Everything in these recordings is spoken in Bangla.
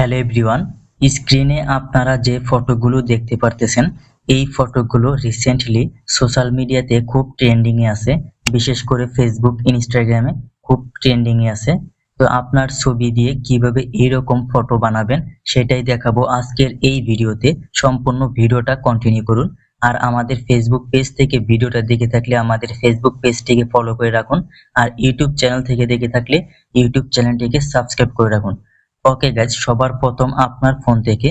হ্যালো এভরিওয়ান স্ক্রিনে আপনারা যে ফটোগুলো দেখতে পারতেছেন, এই ফটোগুলো রিসেন্টলি সোশ্যাল মিডিয়াতে খুব ট্রেন্ডিং এ আছে, বিশেষ করে ফেসবুক ইনস্টাগ্রামে খুব ট্রেন্ডিং এ আছে। তো আপনার ছবি দিয়ে কীভাবে এইরকম ফটো বানাবেন, সেটাই দেখাবো আজকের এই ভিডিওতে। সম্পূর্ণ ভিডিওটা কন্টিনিউ করুন। আর আমাদের ফেসবুক পেজ থেকে ভিডিওটা দেখে থাকলে আমাদের ফেসবুক পেজটিকে ফলো করে রাখুন। আর ইউটিউব চ্যানেল থেকে দেখে থাকলে ইউটিউব চ্যানেলটিকে সাবস্ক্রাইব করে রাখুন। ওকে গাইজ সবার প্রথম আপনার ফোন থেকে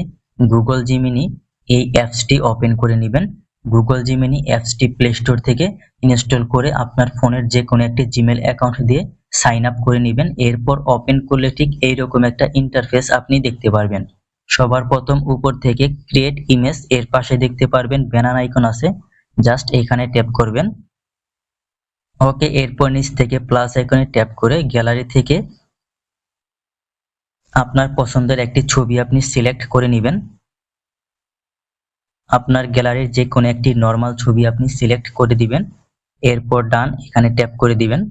গুগল জিমিনি এই অ্যাপসটি ওপেন করে নেবেন। গুগল জিমিনি অ্যাপসটি প্লে স্টোর থেকে ইনস্টল করে আপনার ফোনের যে কোনো একটি জিমেল অ্যাকাউন্ট দিয়ে সাইন আপ করে নেবেন। এরপর ওপেন করলে ঠিক এইরকম একটা ইন্টারফেস আপনি দেখতে পারবেন। সবার প্রথম উপর থেকে ক্রিয়েট ইমেজ এর পাশে দেখতে পারবেন ব্যানার আইকন আছে। জাস্ট এখানে ট্যাপ করবেন। ওকে, এরপর নিচ থেকে প্লাস আইকনে ট্যাপ করে গ্যালারি থেকে আপনার পছন্দের একটি ছবি আপনি সিলেক্ট করে নেবেন। আপনার গ্যালারির যে কোনো একটি নর্মাল ছবি আপনি সিলেক্ট করে দিবেন। এরপর ডান এখানে ট্যাপ করে দিবেন।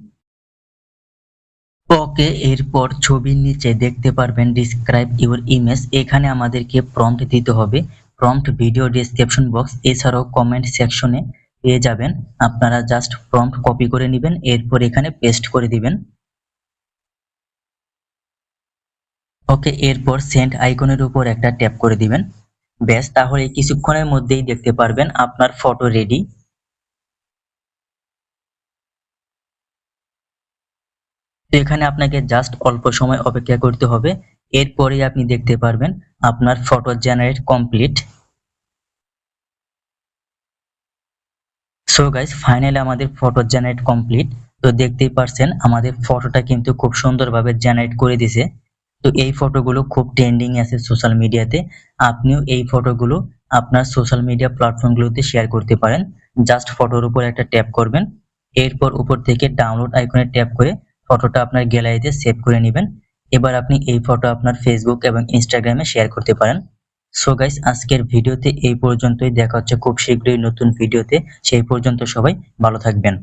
ওকে, এরপর ছবির নিচে দেখতে পারবেন ডিসক্রাইব ইউর ইমেজ এখানে আমাদেরকে প্রম্পট দিতে হবে। প্রম্পট ভিডিও ডিসক্রিপশন বক্স এছাড়াও কমেন্ট সেকশনে পেয়ে যাবেন। আপনারা জাস্ট প্রম্পট কপি করে নেবেন, এরপর এখানে পেস্ট করে দিবেন। ওকে এরপর সেন্ড আইকনের উপর একটা ট্যাপ করে দিবেন। ব্যাস, তাহলে কিছুক্ষণের মধ্যেই দেখতে পারবেন আপনার ফটো রেডি তো এখানে আপনাকে জাস্ট অল্প সময় অপেক্ষা করতে হবে। এরপরেই আপনি দেখতে পারবেন আপনার photo generate complete so guys finally আমাদের ফটো জেনারেট কমপ্লিট তো দেখতেই পারছেন, আমাদের ফটোটা কিন্তু খুব সুন্দরভাবে জেনারেট করে দিছে। তো এই ফটোগুলো খুব ট্রেন্ডিং আছে সোশ্যাল মিডিয়াতে আপনিও এই ফটোগুলো আপনার সোশ্যাল মিডিয়া প্ল্যাটফর্মগুলোতে শেয়ার করতে পারেন। জাস্ট ফটোর উপর একটা ট্যাপ করবেন। এরপর উপর থেকে ডাউনলোড আইকনে ট্যাপ করে ফটোটা আপনার গ্যালারিতে সেভ করে নেবেন। এবার আপনি এই ফটো আপনার ফেসবুক এবং ইনস্টাগ্রামে শেয়ার করতে পারেন। সো গাইস আজকের ভিডিওতে এই পর্যন্তই। দেখা হচ্ছে খুব শীঘ্রই নতুন ভিডিওতে। সেই পর্যন্ত সবাই ভালো থাকবেন।